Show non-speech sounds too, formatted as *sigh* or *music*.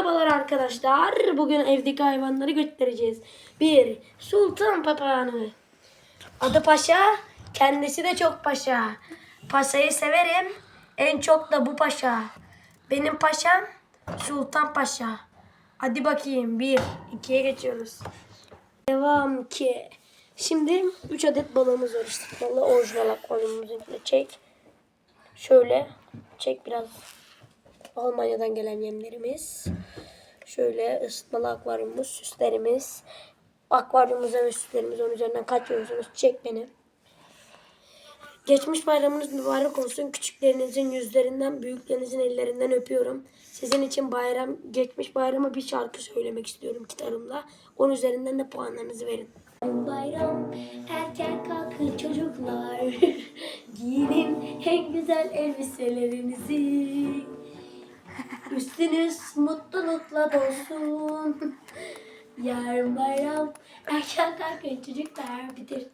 Merhabalar arkadaşlar. Bugün evdeki hayvanları göstereceğiz. Bir, sultan papağanı. Adı Paşa, kendisi de çok paşa. Paşayı severim, en çok da bu paşa. Benim paşam Sultan Paşa. Hadi bakayım, bir, ikiye geçiyoruz. Devam ki. Şimdi 3 adet balığımız var. Balığı orijinal akvaryumumuzun çek. Şöyle çek biraz Almanya'dan gelen yemlerimiz. Şöyle ısıtmalı akvaryumumuz, süslerimiz. Akvaryumumuza ve süslerimiz onun üzerinden kaçmıyorsunuz. Çek beni. Geçmiş bayramınız mübarek olsun. Küçüklerinizin yüzlerinden, büyüklerinizin ellerinden öpüyorum. Sizin için bayram, geçmiş bayrama bir şarkı söylemek istiyorum kitabımda. Onun üzerinden de puanlarınızı verin. Bayram erken kalkın çocuklar. *laughs* Giyinin en güzel elbiselerinizi. Üstünüz mutlulukla dolsun. Yarın bayram erken kalkın çocuklar. Bitir.